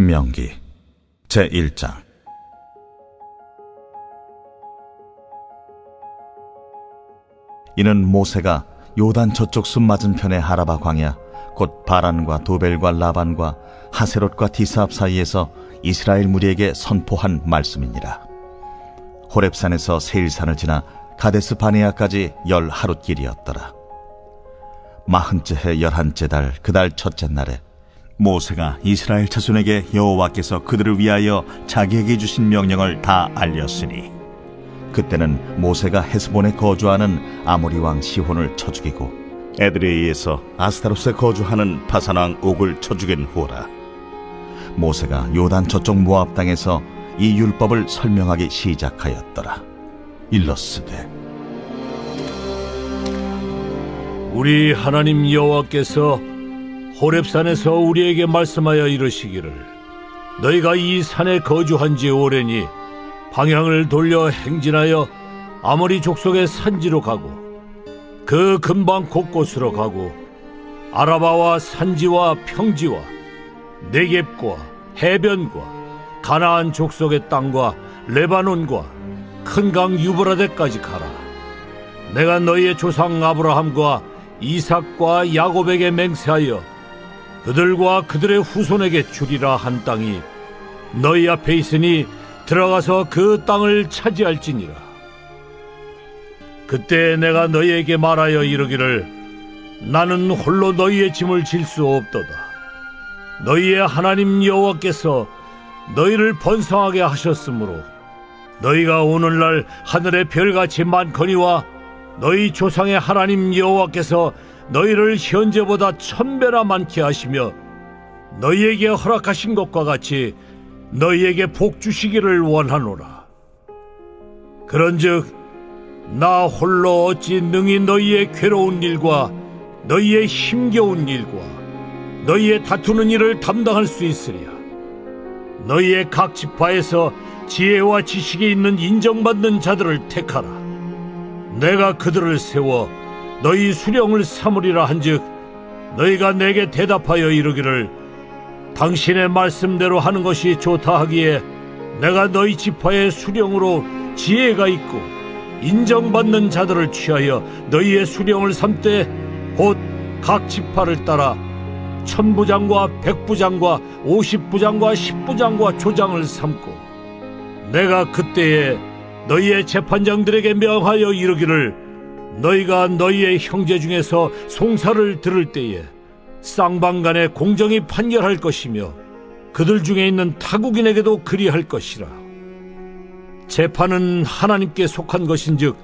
신명기 제1장. 이는 모세가 요단 저쪽 숲 맞은편의 하라바 광야 곧 바란과 도벨과 라반과 하세롯과 디사압 사이에서 이스라엘 무리에게 선포한 말씀이니라. 호렙산에서 세일산을 지나 가데스 바네아까지 열 하루 길이었더라. 마흔째 해 열한째 달 그 달 첫째 날에 모세가 이스라엘 자손에게 여호와께서 그들을 위하여 자기에게 주신 명령을 다 알렸으니 그때는 모세가 헤스본에 거주하는 아모리 왕 시혼을 쳐 죽이고 에드레이에서 아스타로스에 거주하는 바산 왕 옥을 쳐 죽인 후라. 모세가 요단 저쪽 모압 땅에서 이 율법을 설명하기 시작하였더라. 일러스되 우리 하나님 여호와께서 호렙산에서 우리에게 말씀하여 이르시기를 너희가 이 산에 거주한 지 오래니 방향을 돌려 행진하여 아모리 족속의 산지로 가고 그 근방 곳곳으로 가고 아라바와 산지와 평지와 네겝과 해변과 가나안 족속의 땅과 레바논과 큰 강 유브라데까지 가라. 내가 너희의 조상 아브라함과 이삭과 야곱에게 맹세하여 그들과 그들의 후손에게 주리라 한 땅이 너희 앞에 있으니 들어가서 그 땅을 차지할지니라. 그때 내가 너희에게 말하여 이르기를 나는 홀로 너희의 짐을 질 수 없도다. 너희의 하나님 여호와께서 너희를 번성하게 하셨으므로 너희가 오늘날 하늘의 별같이 많거니와 너희 조상의 하나님 여호와께서 너희를 현재보다 천배나 많게 하시며 너희에게 허락하신 것과 같이 너희에게 복 주시기를 원하노라. 그런즉 나 홀로 어찌 능히 너희의 괴로운 일과 너희의 힘겨운 일과 너희의 다투는 일을 담당할 수 있으랴. 너희의 각 지파에서 지혜와 지식이 있는 인정받는 자들을 택하라. 내가 그들을 세워 너희 수령을 삼으리라 한즉 너희가 내게 대답하여 이르기를 당신의 말씀대로 하는 것이 좋다 하기에 내가 너희 지파의 수령으로 지혜가 있고 인정받는 자들을 취하여 너희의 수령을 삼되 곧 각 지파를 따라 천부장과 백부장과 오십부장과 십부장과 조장을 삼고 내가 그때에 너희의 재판장들에게 명하여 이르기를 너희가 너희의 형제 중에서 송사를 들을 때에 쌍방간에 공정히 판결할 것이며 그들 중에 있는 타국인에게도 그리할 것이라. 재판은 하나님께 속한 것인즉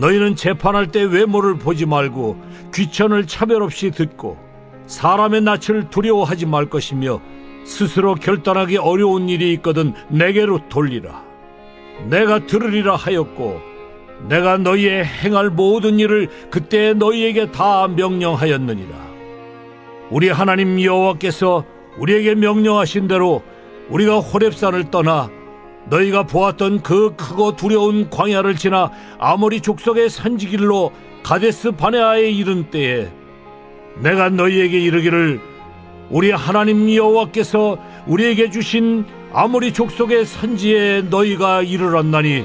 너희는 재판할 때 외모를 보지 말고 귀천을 차별 없이 듣고 사람의 낯을 두려워하지 말 것이며 스스로 결단하기 어려운 일이 있거든 내게로 돌리라. 내가 들으리라 하였고 내가 너희의 행할 모든 일을 그때 너희에게 다 명령하였느니라. 우리 하나님 여호와께서 우리에게 명령하신 대로 우리가 호렙산을 떠나 너희가 보았던 그 크고 두려운 광야를 지나 아모리 족속의 산지길로 가데스 바네아에 이른 때에 내가 너희에게 이르기를 우리 하나님 여호와께서 우리에게 주신 아모리 족속의 산지에 너희가 이르렀나니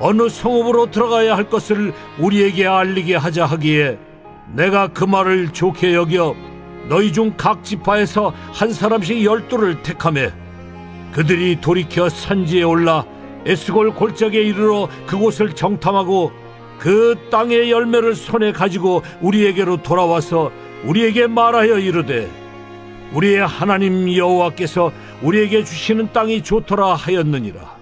어느 성읍으로 들어가야 할 것을 우리에게 알리게 하자 하기에 내가 그 말을 좋게 여겨 너희 중 각 지파에서 한 사람씩 열두를 택하매 그들이 돌이켜 산지에 올라 에스골 골짜기에 이르러 그곳을 정탐하고 그 땅의 열매를 손에 가지고 우리에게로 돌아와서 우리에게 말하여 이르되 우리의 하나님 여호와께서 우리에게 주시는 땅이 좋더라 하였느니라.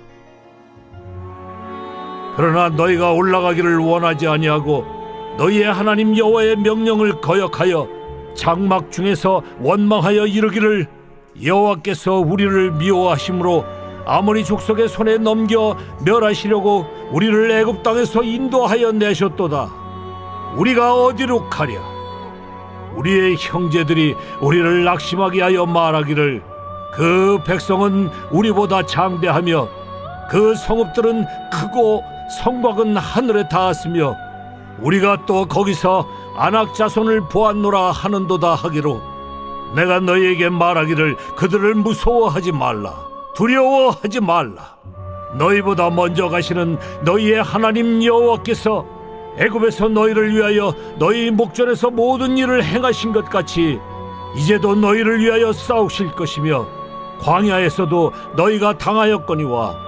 그러나 너희가 올라가기를 원하지 아니하고 너희의 하나님 여호와의 명령을 거역하여 장막 중에서 원망하여 이르기를 여호와께서 우리를 미워하심으로 아모리 족속의 손에 넘겨 멸하시려고 우리를 애굽 땅에서 인도하여 내셨도다. 우리가 어디로 가랴? 우리의 형제들이 우리를 낙심하게 하여 말하기를 그 백성은 우리보다 장대하며 그 성읍들은 크고 성곽은 하늘에 닿았으며 우리가 또 거기서 안악 자손을 보았노라 하는도다 하기로 내가 너희에게 말하기를 그들을 무서워하지 말라 두려워하지 말라. 너희보다 먼저 가시는 너희의 하나님 여호와께서 애굽에서 너희를 위하여 너희 목전에서 모든 일을 행하신 것 같이 이제도 너희를 위하여 싸우실 것이며 광야에서도 너희가 당하였거니와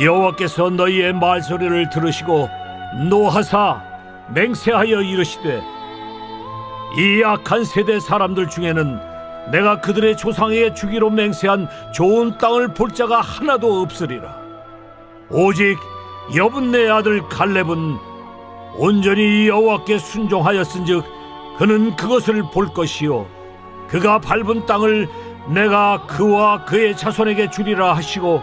여호와께서 너희의 말소리를 들으시고 노하사 맹세하여 이르시되 이 악한 세대 사람들 중에는 내가 그들의 조상에게 주기로 맹세한 좋은 땅을 볼 자가 하나도 없으리라. 오직 여분네 아들 갈렙은 온전히 여호와께 순종하였은즉 그는 그것을 볼 것이요 그가 밟은 땅을 내가 그와 그의 자손에게 주리라 하시고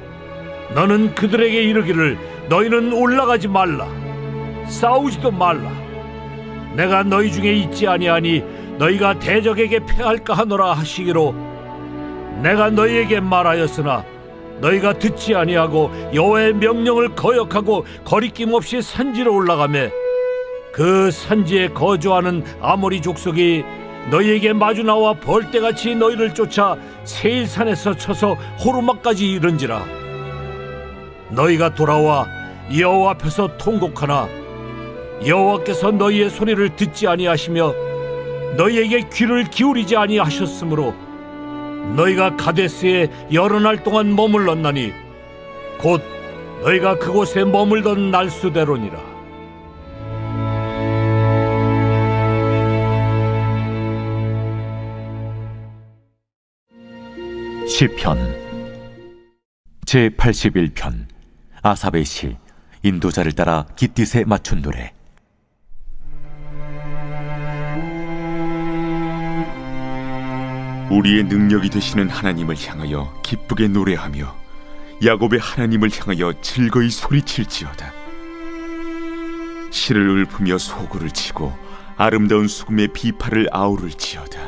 너는 그들에게 이르기를 너희는 올라가지 말라. 싸우지도 말라. 내가 너희 중에 있지 아니하니 너희가 대적에게 패할까 하노라 하시기로 내가 너희에게 말하였으나 너희가 듣지 아니하고 여호와의 명령을 거역하고 거리낌 없이 산지로 올라가매 그 산지에 거주하는 아모리 족속이 너희에게 마주 나와 벌떼같이 너희를 쫓아 세일산에서 쳐서 호르마까지 이른지라 너희가 돌아와 여호와 앞에서 통곡하나 여호와께서 너희의 소리를 듣지 아니하시며 너희에게 귀를 기울이지 아니하셨으므로 너희가 가데스에 여러 날 동안 머물렀나니 곧 너희가 그곳에 머물던 날수대로니라. 시편 제 81편 아삽의 시 인도자를 따라 깃딧에 맞춘 노래 우리의 능력이 되시는 하나님을 향하여 기쁘게 노래하며 야곱의 하나님을 향하여 즐거이 소리칠지어다. 시를 읊으며 소구를 치고 아름다운 수금의 비파를 아우를지어다.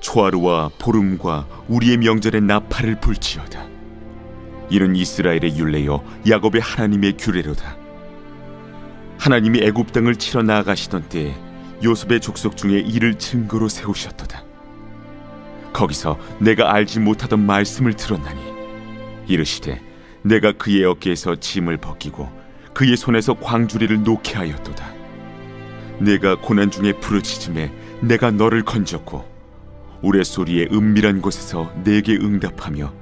초하루와 보름과 우리의 명절에 나팔을 불지어다. 이는 이스라엘의 율례요 야곱의 하나님의 규례로다. 하나님이 애굽 땅을 치러 나아가시던 때에 요셉의 족속 중에 이를 증거로 세우셨도다. 거기서 내가 알지 못하던 말씀을 들었나니 이르시되 내가 그의 어깨에서 짐을 벗기고 그의 손에서 광주리를 놓게 하였도다. 내가 고난 중에 부르짖음에 내가 너를 건졌고 우레 소리의 은밀한 곳에서 내게 응답하며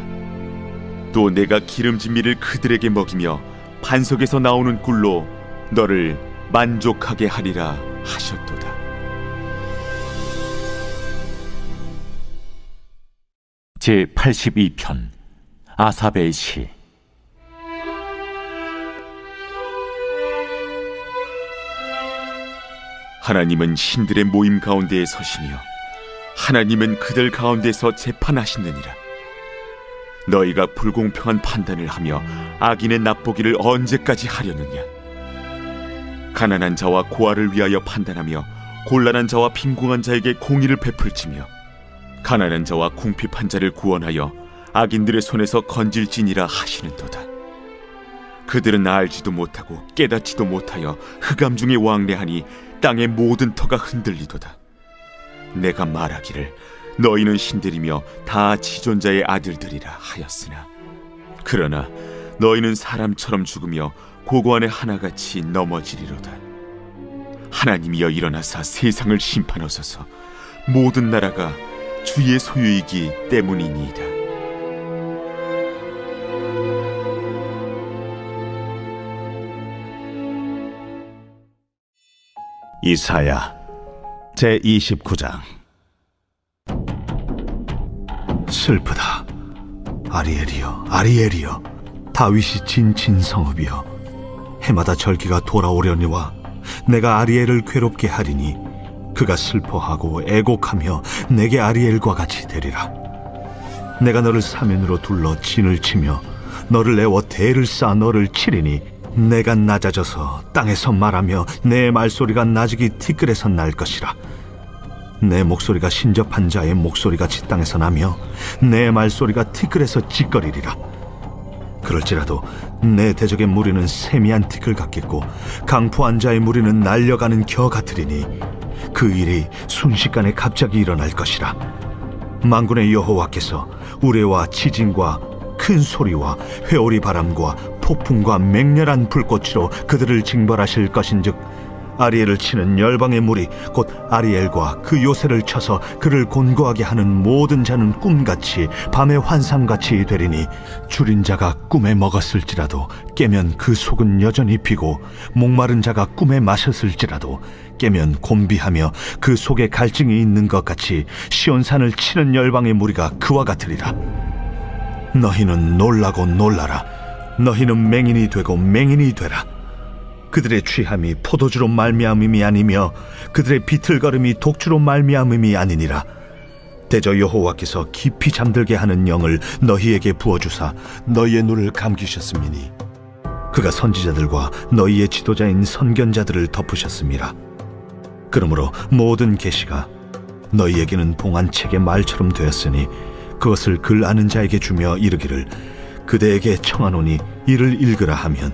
또 내가 기름진 밀을 그들에게 먹이며 반석에서 나오는 꿀로 너를 만족하게 하리라 하셨도다. 제 82편 아사벨 시 하나님은 신들의 모임 가운데에 서시며 하나님은 그들 가운데서 재판하시느니라. 너희가 불공평한 판단을 하며 악인의 납보기를 언제까지 하려느냐? 가난한 자와 고아를 위하여 판단하며 곤란한 자와 빈궁한 자에게 공의를 베풀지며 가난한 자와 궁핍한 자를 구원하여 악인들의 손에서 건질지니라 하시는도다. 그들은 알지도 못하고 깨닫지도 못하여 흑암 중에 왕래하니 땅의 모든 터가 흔들리도다. 내가 말하기를 너희는 신들이며 다 지존자의 아들들이라 하였으나 그러나 너희는 사람처럼 죽으며 고고한의 하나같이 넘어지리로다. 하나님이여 일어나사 세상을 심판하소서 모든 나라가 주의 소유이기 때문이니이다. 이사야 제 29장 슬프다. 아리엘이여, 아리엘이여, 다윗이 진친 성읍이여, 해마다 절기가 돌아오려니와 내가 아리엘을 괴롭게 하리니 그가 슬퍼하고 애곡하며 내게 아리엘과 같이 되리라. 내가 너를 사면으로 둘러 진을 치며 너를 내워 대를 쌓아 너를 치리니 내가 낮아져서 땅에서 말하며 내 말소리가 나직이 티끌에서 날 것이라. 내 목소리가 신접한 자의 목소리같이 땅에서 나며 내 말소리가 티끌에서 찌꺼리리라. 그럴지라도 내 대적의 무리는 세미한 티끌 같겠고 강포한 자의 무리는 날려가는 겨 같으리니 그 일이 순식간에 갑자기 일어날 것이라. 만군의 여호와께서 우레와 지진과 큰 소리와 회오리 바람과 폭풍과 맹렬한 불꽃으로 그들을 징벌하실 것인즉 아리엘을 치는 열방의 무리 곧 아리엘과 그 요새를 쳐서 그를 곤고하게 하는 모든 자는 꿈같이 밤의 환상같이 되리니 줄인 자가 꿈에 먹었을지라도 깨면 그 속은 여전히 비고 목마른 자가 꿈에 마셨을지라도 깨면 곤비하며 그 속에 갈증이 있는 것 같이 시온산을 치는 열방의 무리가 그와 같으리라. 너희는 놀라고 놀라라. 너희는 맹인이 되고 맹인이 되라 그들의 취함이 포도주로 말미암음이 아니며 그들의 비틀거림이 독주로 말미암음이 아니니라. 대저 여호와께서 깊이 잠들게 하는 영을 너희에게 부어주사 너희의 눈을 감기셨음이니 그가 선지자들과 너희의 지도자인 선견자들을 덮으셨음이라. 그러므로 모든 계시가 너희에게는 봉안책의 말처럼 되었으니 그것을 글 아는 자에게 주며 이르기를 그대에게 청하노니 이를 읽으라 하면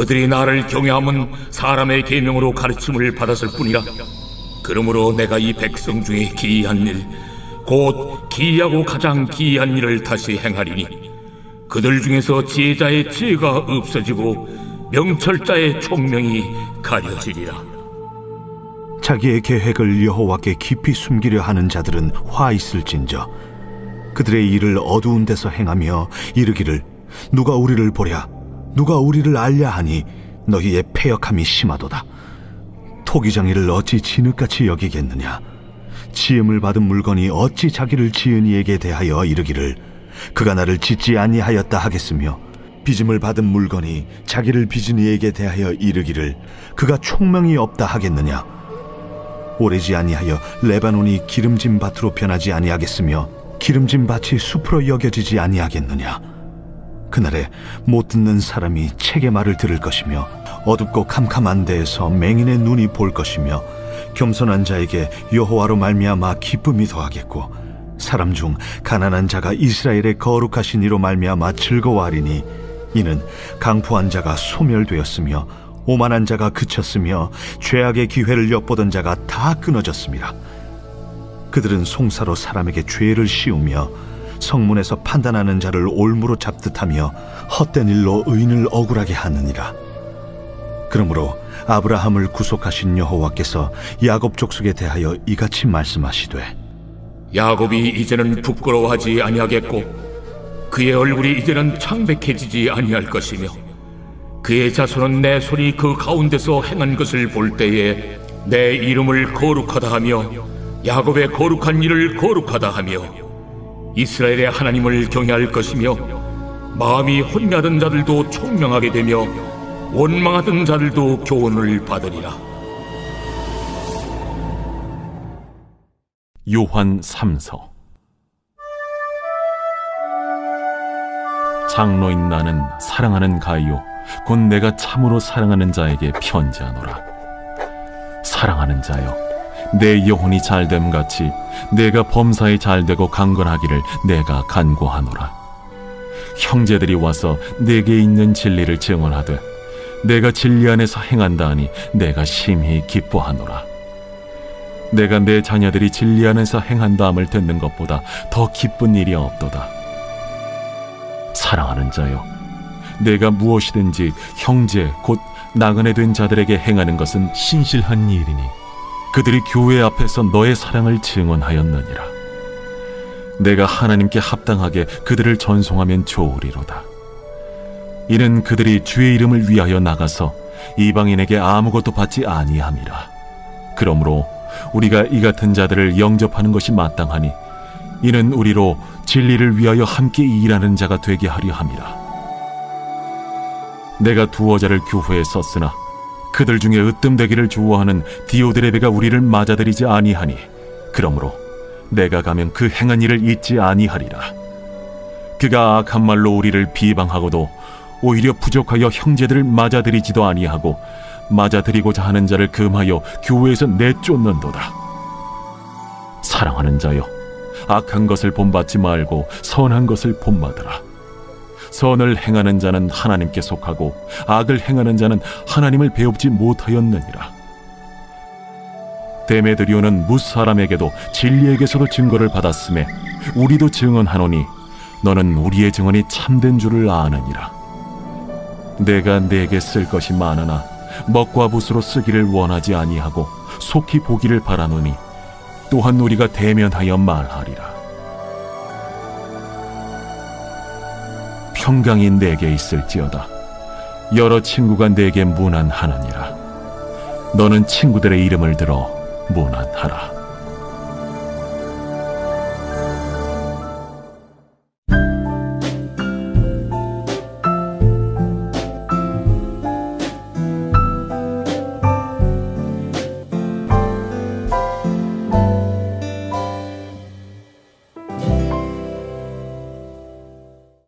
그들이 나를 경외함은 사람의 계명으로 가르침을 받았을 뿐이라. 그러므로 내가 이 백성 중에 기이한 일 곧 기이하고 가장 기이한 일을 다시 행하리니 그들 중에서 지혜자의 지혜가 없어지고 명철자의 총명이 가려지리라. 자기의 계획을 여호와께 깊이 숨기려 하는 자들은 화 있을진저 그들의 일을 어두운 데서 행하며 이르기를 누가 우리를 보랴 누가 우리를 알랴 하니 너희의 패역함이 심하도다. 토기장이를 어찌 진흙같이 여기겠느냐? 지음을 받은 물건이 어찌 자기를 지은 이에게 대하여 이르기를 그가 나를 짓지 아니하였다 하겠으며 빚음을 받은 물건이 자기를 빚은 이에게 대하여 이르기를 그가 총명이 없다 하겠느냐? 오래지 아니하여 레바논이 기름진 밭으로 변하지 아니하겠으며 기름진 밭이 숲으로 여겨지지 아니하겠느냐 그날에 못 듣는 사람이 책의 말을 들을 것이며 어둡고 캄캄한 데에서 맹인의 눈이 볼 것이며 겸손한 자에게 여호와로 말미암아 기쁨이 더하겠고 사람 중 가난한 자가 이스라엘의 거룩하신 이로 말미암아 즐거워하리니 이는 강포한 자가 소멸되었으며 오만한 자가 그쳤으며 죄악의 기회를 엿보던 자가 다 끊어졌습니다. 그들은 송사로 사람에게 죄를 씌우며 성문에서 판단하는 자를 올무로 잡듯하며 헛된 일로 의인을 억울하게 하느니라. 그러므로 아브라함을 구속하신 여호와께서 야곱 족속에 대하여 이같이 말씀하시되 야곱이 이제는 부끄러워하지 아니하겠고 그의 얼굴이 이제는 창백해지지 아니할 것이며 그의 자손은 내 손이 그 가운데서 행한 것을 볼 때에 내 이름을 거룩하다 하며 야곱의 거룩한 일을 거룩하다 하며 이스라엘의 하나님을 경외할 것이며 마음이 혼미하던 자들도 총명하게 되며 원망하던 자들도 교훈을 받으리라. 요한 3서 장로인 나는 사랑하는 가이요 곧 내가 참으로 사랑하는 자에게 편지하노라 사랑하는 자여 내 영혼이 잘됨 같이 내가 범사에 잘되고 강건하기를 내가 간구하노라 형제들이 와서 내게 있는 진리를 증언하되 내가 진리 안에서 행한다 하니 내가 심히 기뻐하노라 내가 내 자녀들이 진리 안에서 행한다 함을 듣는 것보다 더 기쁜 일이 없도다. 사랑하는 자여, 내가 무엇이든지 형제 곧 나그네 된 자들에게 행하는 것은 신실한 일이니 그들이 교회 앞에서 너의 사랑을 증언하였느니라. 내가 하나님께 합당하게 그들을 전송하면 좋으리로다. 이는 그들이 주의 이름을 위하여 나가서 이방인에게 아무것도 받지 아니함이라. 그러므로 우리가 이 같은 자들을 영접하는 것이 마땅하니 이는 우리로 진리를 위하여 함께 일하는 자가 되게 하려 함이라. 내가 두 어 자를 교회에 썼으나 그들 중에 으뜸되기를 좋아하는 디오드레베가 우리를 맞아들이지 아니하니 그러므로 내가 가면 그 행한 일을 잊지 아니하리라. 그가 악한 말로 우리를 비방하고도 오히려 부족하여 형제들을 맞아들이지도 아니하고 맞아들이고자 하는 자를 금하여 교회에서 내쫓는도다. 사랑하는 자여, 악한 것을 본받지 말고 선한 것을 본받으라. 선을 행하는 자는 하나님께 속하고 악을 행하는 자는 하나님을 배웁지 못하였느니라. 데메드리오는 무 사람에게도 진리에게서도 증거를 받았음에 우리도 증언하노니 너는 우리의 증언이 참된 줄을 아느니라. 내가 내게 쓸 것이 많으나 먹과 붓으로 쓰기를 원하지 아니하고 속히 보기를 바라노니 또한 우리가 대면하여 말하리라. 평강이 내게 있을지어다. 여러 친구가 내게 문안하느니라. 너는 친구들의 이름을 들어 문안하라.